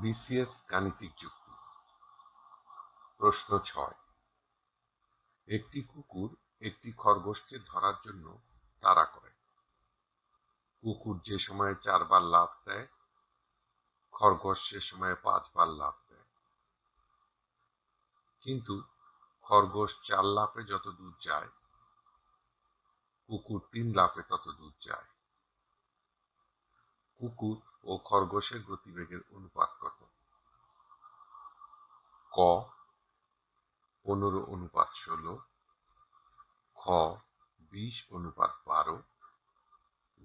BCS গাণিতিক যুক্তি। প্রশ্ন ছয়। একটি কুকুর একটি খরগোশকে ধরার জন্য তাড়া করে। কুকুর যে সময়ে চারবার লাফ দেয়, খরগোশ সে সময়ে পাঁচবার লাভ দেয়। কিন্তু খরগোশ চার লাফে যত দূর যায়, কুকুর তিন লাফে তত দূর যায়। কুকুর ও খরগোশের গতিবেগের অনুপাত কত? ক, পনেরো অনুপাত ষোলো, খ, বিশ অনুপাত বারো,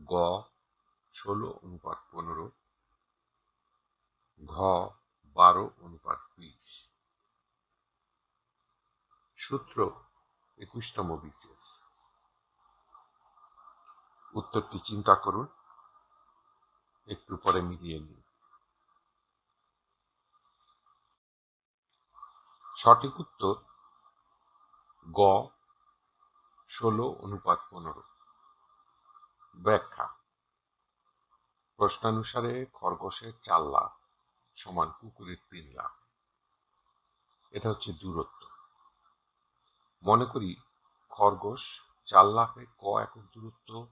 গ, ষোলো অনুপাত পনেরো, ঘ, বারো অনুপাত বিশ। সূত্র একুশতম বিশেষ উত্তরটি চিন্তা করুন। একটু পরে মিলিয়ে নিন। সঠিক উত্তর গ ষোলো অনুপাত পনেরো। ব্যাখ্যা। প্রশ্নানুসারে খরগোশের চার লাখ সমান কুকুরের তিন লাখ এটা হচ্ছে দূরত্ব। মনে করি খরগোশ চার লাখে ক একক দূরত্ব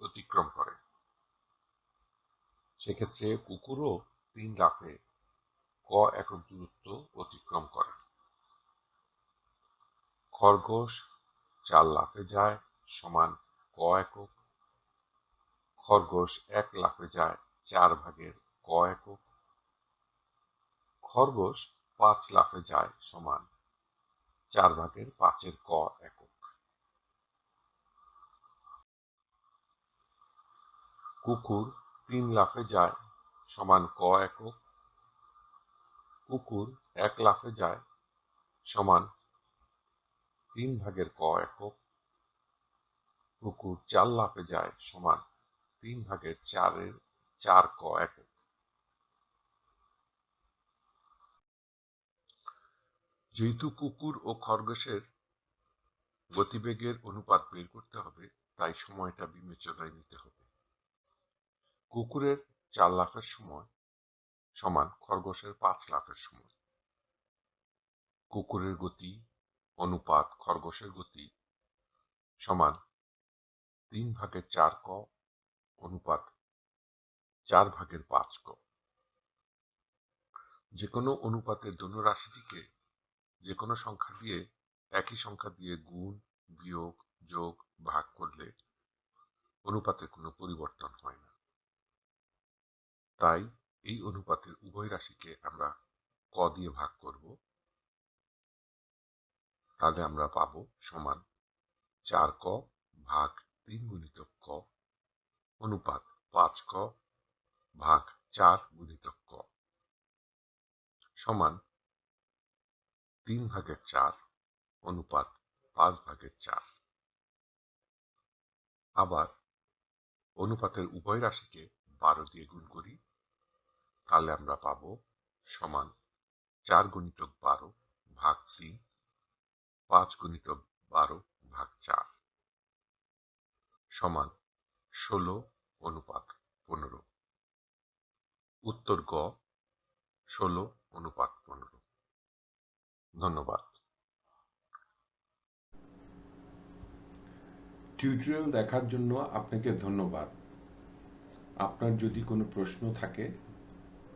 অতিক্রম করে। সেক্ষেত্রে কুকুরও তিন লাফে ক একক দূরত্ব অতিক্রম করে। খরগোশ চার লাফে যায় সমান ক একক। খরগোশ এক লাফে যায় চার ভাগের ক একক। খরগোশ পাঁচ লাফে যায় সমান চার ভাগের পাঁচের ক একক। কুকুর তিন লাফে যায়, সমান ক একক। কুকুর এক লাফে যায়, সমান তিন ভাগের ক একক। কুকুর চার লাফে যায়, সমান তিন ভাগের চারের, চার ক একক। যেহেতু কুকুর ও খরগোশের গতিবেগের অনুপাত বের করতে হবে, তাই সময়টা বিবেচনায় নিতে হবে। কুকুরের চার লাফের সময় সমান খরগোশের পাঁচ লাফের সময়। কুকুরের গতি অনুপাত খরগোশের গতি সমান তিন ভাগের চার ক অনুপাত চার ভাগের পাঁচ ক। যে কোনো অনুপাতের রাশিটিকে যে কোনো সংখ্যা দিয়ে একই সংখ্যা দিয়ে গুণ, বিয়োগ, যোগ, ভাগ করলে অনুপাতের কোনো পরিবর্তন হয় না। তাই এই অনুপাতের উভয় রাশিকে আমরা ক দিয়ে ভাগ করব। তাহলে আমরা পাব সমান চার ক ভাগ তিন গুণিত ক অনুপাত পাঁচ ক ভাগ চার গুণিত ক সমান তিন ভাগের চার অনুপাত পাঁচ ভাগের চার। আবার অনুপাতের উভয় রাশিকে বারো দিয়ে গুণ করি। তাহলে আমরা পাব সমান চার গুণিতক বারো ভাগ তিন, পাঁচ গুণিতক বারো ভাগ চার সমান ষোলো অনুপাত পনেরো। উত্তর গ, ষোলো অনুপাত পনেরো। ধন্যবাদ। টিউটোরিয়াল দেখার জন্য আপনাকে ধন্যবাদ। আপনার যদি কোনো প্রশ্ন থাকে